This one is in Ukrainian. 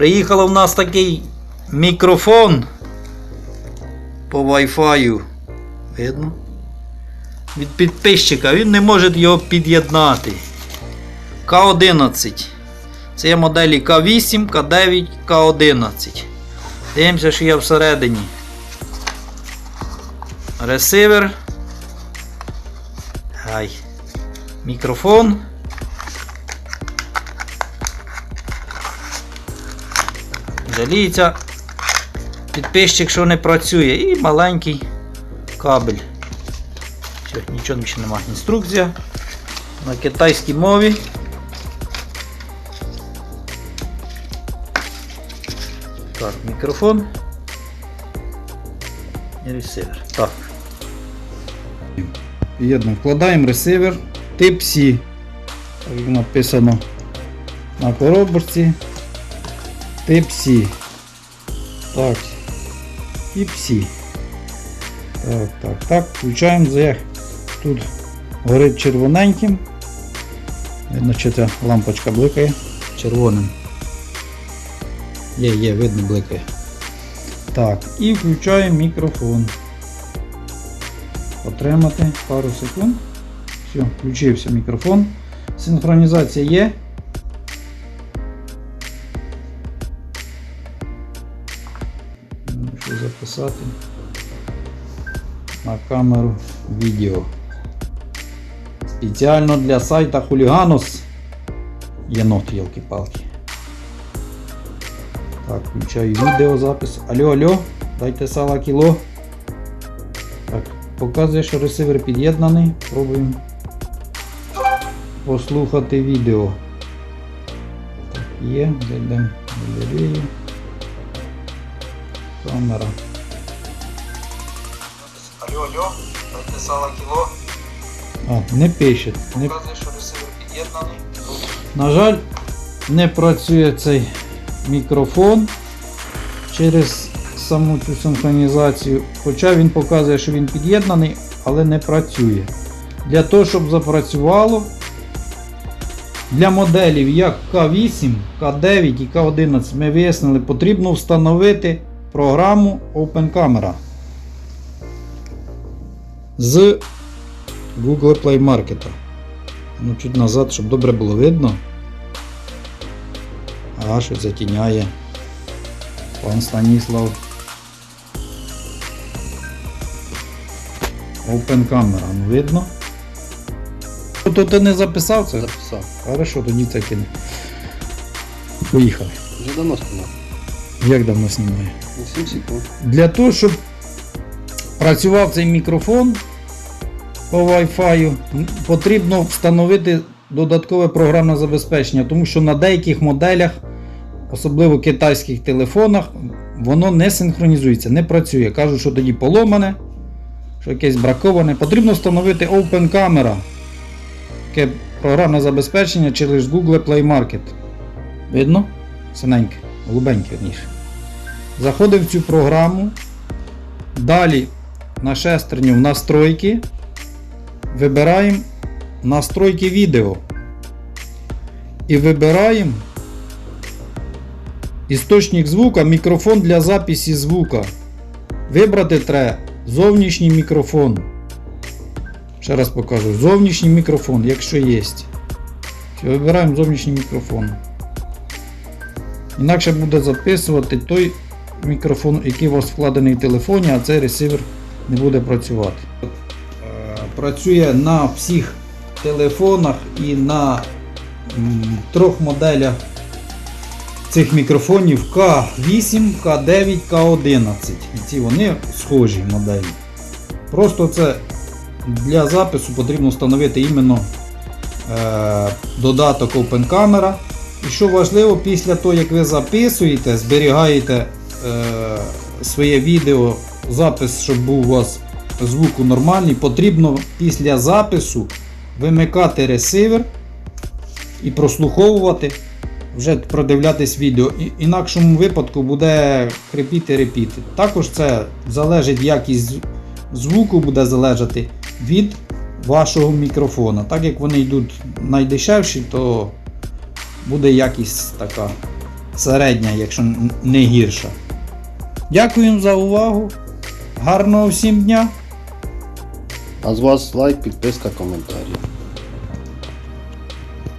Приїхало в нас такий мікрофон по Wi-Fi. Видно? Від підписчика. Він не може його під'єднати. К11. Це моделі К8, К9, К11. Дивимося, що є всередині. Ресивер. Ай. Мікрофон. Жаліється підписчик, що не працює. І маленький кабель. Все, нічого ще немає. Інструкція на китайській мові. Так, мікрофон і ресивер. Так. Єдно вкладаємо ресивер Type-C. Так як написано на коробочці. Type-C. Так. Type-C. Так, так, так. Включаємо за тут горить червоненьким. Видно, що ця лампочка бликає червоним. Є, є, видно бликає. Так, і включаємо мікрофон. Отримати пару секунд. Все, включився мікрофон. Синхронізація є. Записати на камеру відео. Спеціально для сайта Хуліганос. Єнот, ялки-палки. Так, включаю відеозапис. Алло, алло, дайте сала кіло. Так, показує, що ресивер під'єднаний. Пробуємо послухати відео. Так, є, зайдемо в галерею. Камера. Алло, алло, дайте сала кіло. А, не пише. Не... Показує, що ресивер під'єднаний. На жаль, не працює цей мікрофон через саму цю синхронізацію. Хоча він показує, що він під'єднаний, але не працює. Для того, щоб запрацювало, для моделів як К8, К9 і К11 ми вияснили, потрібно встановити програму Open Camera з Google Play Market. Ну, чуть назад, щоб добре було видно. А що затіняє пан Станіслав. Open камера, ну видно. То ти не записав це? Записав. Хорошо, тоді це кине. Поїхали. Вже давно знімав. Як давно знімає? На 7 секунд. Для того, щоб працював цей мікрофон по Wi-Fi, потрібно встановити додаткове програмне забезпечення, тому що на деяких моделях, особливо китайських телефонах, воно не синхронізується, не працює. Кажуть, що тоді поломане, що якесь браковане. Потрібно встановити Open Camera, таке програмне забезпечення через Google Play Market. Видно? Синеньке, голубеньке верніше. Заходимо в цю програму. Далі на шестерню в настройки. Вибираємо настройки відео. І вибираємо істочник звука, мікрофон для записі звука. Вибрати треба зовнішній мікрофон. Ще раз покажу. Зовнішній мікрофон, якщо є. Вибираємо зовнішній мікрофон. Інакше буде записувати той мікрофон, який у вас вкладений в телефоні, а цей ресивер не буде працювати. Працює на всіх телефонах і на трьох моделях цих мікрофонів К8, К9, К11. І ці вони схожі моделі. Просто це для запису потрібно встановити іменно е, додаток Open Camera. І що важливо, після того, як ви записуєте, зберігаєте е, своє відео, запис, щоб був у вас звуку нормальний, потрібно після запису вимикати ресивер і прослуховувати, вже продивлятись відео. Інакшому випадку буде хрипіти репіти. Також це залежить якість звуку буде залежати від вашого мікрофона. Так як вони йдуть найдешевші, то буде якість така середня, якщо не гірша. Дякуємо за увагу. Гарного всім дня! А з вас лайк, підписка, коментарі.